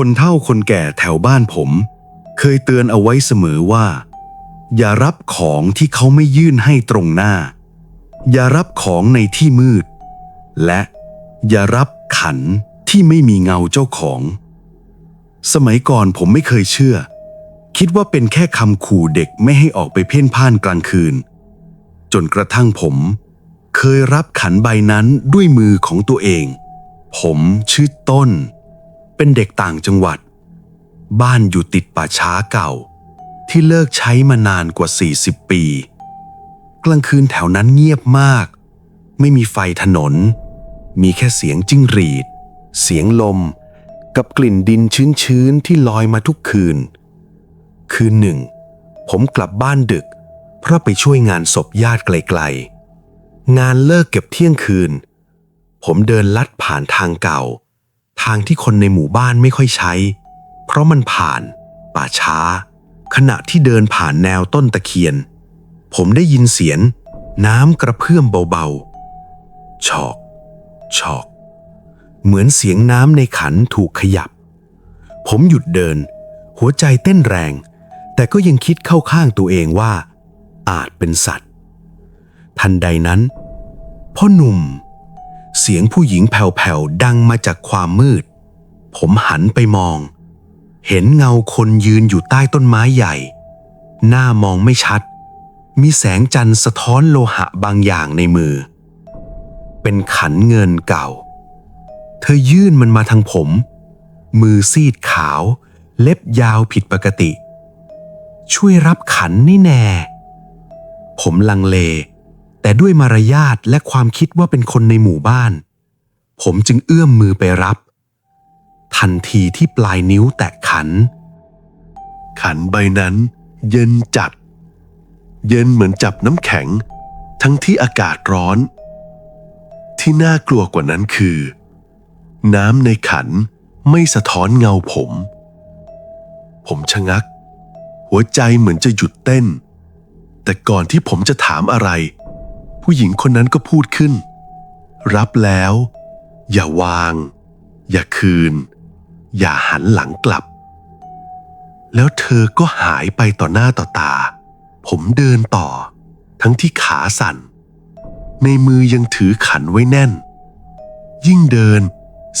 คนเฒ่าคนแก่แถวบ้านผม เคยเตือนเอาไว้เสมอว่า อย่ารับของที่เขาไม่ยื่นให้ตรงหน้า อย่ารับของในที่มืด และอย่ารับขันที่ไม่มีเงาเจ้าของ สมัยก่อนผมไม่เคยเชื่อ คิดว่าเป็นแค่คำขู่เด็กไม่ให้ออกไปเพ่นพ่านกลางคืน จนกระทั่งผม เคยรับขันใบนั้นด้วยมือของตัวเอง ผมชื่อต้น เป็นเด็กต่างจังหวัด บ้านอยู่ติดป่าช้าเก่า ที่เลิกใช้มานานกว่า 40 ปี กลางคืนแถวนั้นเงียบมาก ไม่มีไฟถนน มีแค่เสียงจิ้งหรีด เสียงลม กับกลิ่นดินชื้นๆที่ลอยมาทุกคืน คืนหนึ่ง ผมกลับบ้านดึก เพราะไปช่วยงานศพญาติไกลๆงานเลิกเก็บเที่ยงคืน ผมเดินลัดผ่านทางเก่า ทางที่คนในหมู่บ้านไม่ค่อยใช้ เพราะมันผ่านป่าช้า ขณะที่เดินผ่านแนวต้นตะเคียน ผมได้ยินเสียง น้ำกระเพื่อมเบาๆชอกชอก เหมือนเสียงน้ำในขันถูกขยับ ผมหยุดเดิน หัวใจเต้นแรง แต่ก็ยังคิดเข้าข้างตัวเองว่า อาจเป็นสัตว์ ทันใดนั้นพ่อหนุ่ม เสียงผู้หญิงแผ่วๆดังมาจากความมืด ผมหันไปมอง เห็นเงาคนยืนอยู่ใต้ต้นไม้ใหญ่ หน้ามองไม่ชัด มีแสงจันทร์สะท้อนโลหะบางอย่างในมือ เป็นขันเงินเก่า เธอยื่นมันมาทางผม มือซีดขาว เล็บยาวผิดปกติ ช่วยรับขันนี่แน่ ผมลังเล แต่ด้วยมารยาทและความคิดว่าเป็นคนในหมู่บ้าน ผมจึงเอื้อมมือไปรับ ทันทีที่ปลายนิ้วแตะขัน ขันใบนั้น เย็นจัด เย็นเหมือนจับน้ำแข็ง ทั้งที่อากาศร้อน ที่น่ากลัวกว่านั้นคือ น้ำในขันไม่สะท้อนเงาผม ผมชะงัก หัวใจเหมือนจะหยุดเต้น แต่ก่อนที่ผมจะถามอะไร ผู้หญิงคนนั้นก็พูดขึ้น รับแล้ว อย่าวาง อย่าคืน อย่าหันหลังกลับ แล้วเธอก็หายไปต่อหน้าต่อตา ผมเดินต่อ ทั้งที่ขาสั่น ในมือยังถือขันไว้แน่น ยิ่งเดิน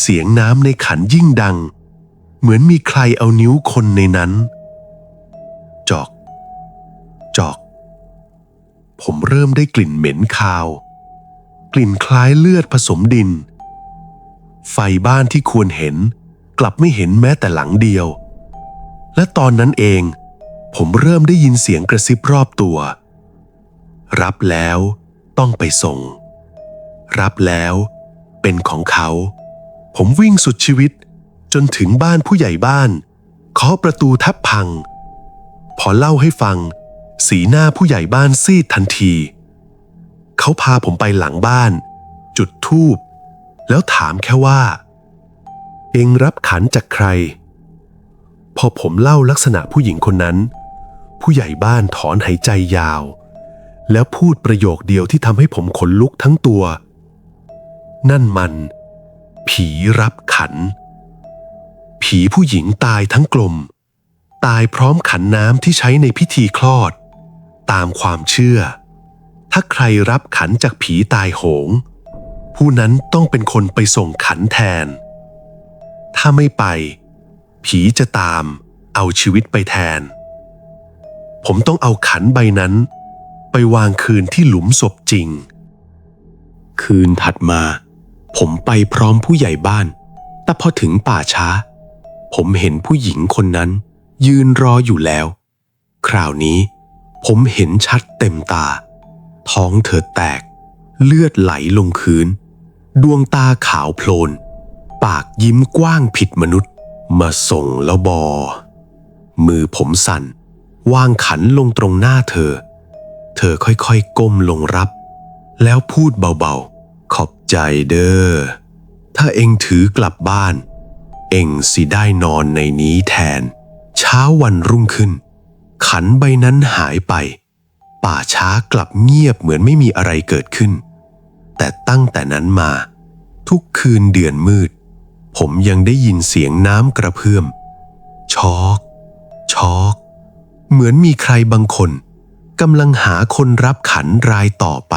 เสียงน้ำในขันยิ่งดัง เหมือนมีใครเอานิ้วคนในนั้น ผมเริ่มได้กลิ่นเหม็นคาว กลิ่นคล้ายเลือดผสมดิน ไฟบ้านที่ควรเห็น กลับไม่เห็นแม้แต่หลังเดียว และตอนนั้นเอง ผมเริ่มได้ยินเสียงกระซิบรอบตัว รับแล้วต้องไปส่ง รับแล้วเป็นของเขา ผมวิ่งสุดชีวิตจนถึงบ้านผู้ใหญ่บ้านเคาะประตูแทับพัง พอเล่าให้ฟัง สีหน้าผู้ใหญ่บ้านซีดทันที เขาพาผมไปหลังบ้าน จุดธูปแล้วถามแค่ว่า เองรับขันจากใคร พอผมเล่าลักษณะผู้หญิงคนนั้น ผู้ใหญ่บ้านถอนหายใจยาว แล้วพูดประโยคเดียวที่ทำให้ผมขนลุกทั้งตัว นั่นมัน ผีรับขัน ผีผู้หญิงตายทั้งกลม ตายพร้อมขันน้ำที่ใช้ในพิธีคลอด ตามความเชื่อ ถ้าใครรับขันจากผีตายโหง ผู้นั้นต้องเป็นคนไปส่งขันแทน ถ้าไม่ไป ผีจะตามเอาชีวิตไปแทน ผมต้องเอาขันใบนั้น ไปวางคืนที่หลุมศพจริง คืนถัดมา ผมไปพร้อมผู้ใหญ่บ้าน แต่พอถึงป่าช้า ผมเห็นผู้หญิงคนนั้น ยืนรออยู่แล้ว คราวนี้ ผมเห็นชัดเต็มตา ท้องเธอแตก เลือดไหลลงคืน ดวงตาขาวโพลน ปากยิ้มกว้างผิดมนุษย์ มาส่งแล้วบอ มือผมสั่น วางขันลงตรงหน้าเธอ เธอค่อยๆก้มลงรับ แล้วพูดเบาๆ ขอบใจเด้อ ถ้าเองถือกลับบ้าน เองสิได้นอนในนี้แทน เช้าวันรุ่งขึ้น ขันใบนั้นหายไป ป่าช้ากลับเงียบเหมือนไม่มีอะไรเกิดขึ้น แต่ตั้งแต่นั้นมา ทุกคืนเดือนมืด ผมยังได้ยินเสียงน้ำกระเพื่อมชอกชอกเหมือนมีใครบางคนกำลังหาคนรับขันรายต่อไป